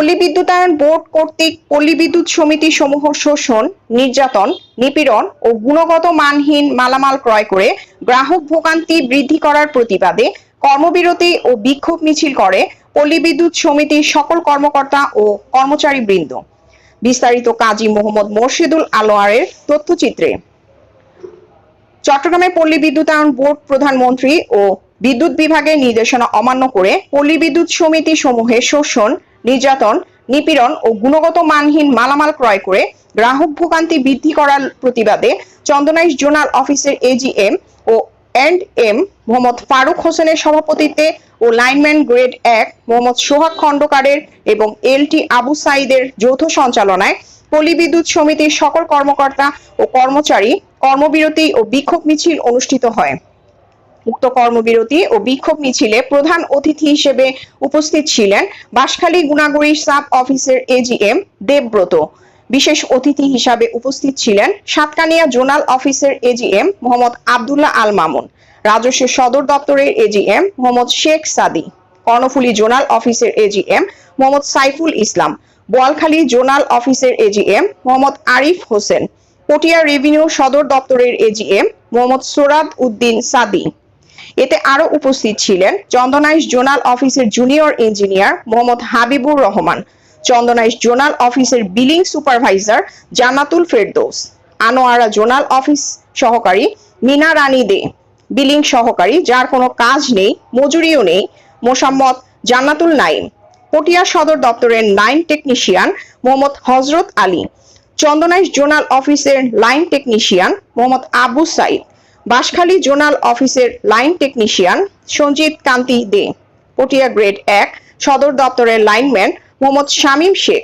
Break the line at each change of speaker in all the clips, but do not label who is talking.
পল্লী বিদ্যুতায়ন বোর্ড কর্তৃক পল্লী বিদ্যুৎ সমিতি সমূহ শোষণ, নির্যাতন, নিপীড়ন ও গুণগত মানহীন মালামাল ক্রয় করে গ্রাহক ভোগান্তি বৃদ্ধি করার প্রতিবাদে কর্মবিরতি ও বিক্ষোভ মিছিল করে পল্লী বিদ্যুৎ সমিতির সকল কর্মকর্তা ও কর্মচারী বৃন্দ বিস্তারিত কাজী মোহাম্মদ মোর্শেদুল আলোয়ারের তথ্যচিত্রে। চট্টগ্রামে পল্লী বিদ্যুতায়ন বোর্ড প্রধানমন্ত্রী ও বিদ্যুৎ বিভাগের নির্দেশনা অমান্য করে পল্লী বিদ্যুৎ সমিতি সমূহে শোষণ নির্যাতন, নিপীড়ন ও গুণগত মানহীন মালামাল ক্রয় করে গ্রাহক ভোগান্তি বৃদ্ধি করার প্রতিবাদে চন্দনাইশ জোনাল অফিসের AGM O and M Mohammad Faruk হোসেনের সভাপতিত্বে ও লাইনম্যান গ্রেড এক মোহাম্মদ সোহাগ খন্দকারের এবং এলটি আবু সাইদের যৌথ সঞ্চালনায় পল্লী বিদ্যুৎ সমিতির সকল কর্মকর্তা ও কর্মচারী কর্মবিরতি ও বিক্ষোভ মিছিল অনুষ্ঠিত হয়। উক্ত কর্মবিরতি ও বিক্ষোভ মিছিলে প্রধান অতিথি হিসেবে উপস্থিত ছিলেন বাঁশখালী গুণাগুড়ি সাব অফিসের এজিএম দেবব্রত। বিশেষ অতিথি হিসাবে উপস্থিত ছিলেন সাতকানিয়া জোনাল অফিসের এজিএম মোহাম্মদ আব্দুল্লাহ আল মামুন, রাজস্ব সদর দপ্তরের এজিএম মোহাম্মদ শেখ সাদি, কর্ণফুলী জোনাল অফিসের এজিএম মোহাম্মদ সাইফুল ইসলাম, বোয়ালখালী জোনাল অফিসের এজিএম মোহাম্মদ আরিফ হোসেন, পটিয়া রেভিনিউ সদর দপ্তরের এজিএম মোহাম্মদ সোরাদ উদ্দিন সাদি। এতে আরও উপস্থিত ছিলেন চন্দনাইশ জোনাল অফিসের junior engineer Mohammad Habibur Rahman, Chandanaish zonal অফিসের billing supervisor Jannatul Ferdous, Anwara zonal office সহকারী মিনা রানী দে, বিলিং সহকারী যার কোনো কাজ নেই, মজুরিও নেই, মোসাম্মদ জান্নাতুল নাইম পটিয়া সদর দপ্তরের line technician Mohammad Hazrat Ali, Chandanaish zonal অফিসের line technician Mohammad Abu Saeed Banshkhali zonal অফিসের line technician Sanjit Kanti Dey, Patiya grade এক সদর দপ্তরের লাইনম্যান মোহাম্মদ শামীম শেখ,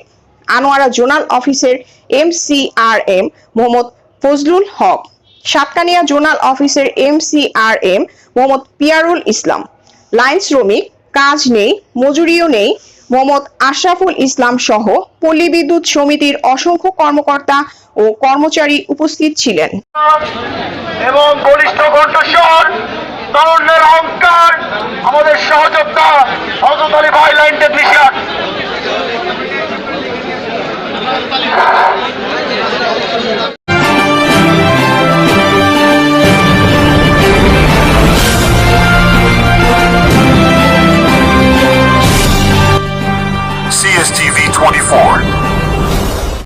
আনোয়ারা জোনাল অফিসের M C R M Mohammad Fazlul Haque, Satkania zonal অফিসের M C R M Mohammad Piarul Islam, line শ্রমিক, কাজ নেই, মজুরিও নেই, মোহাম্মদ আশরাফুল ইসলাম সহ পল্লী বিদ্যুৎ সমিতির অসংখ্য কর্মকর্তা ও কর্মচারী উপস্থিত ছিলেন।
এবং বলিষ্ঠ কণ্ঠস্বর তরুণের অহংকার আমাদের সহযোদ্ধা হজরত আলী ভাই লাইন টেকনিশিয়ান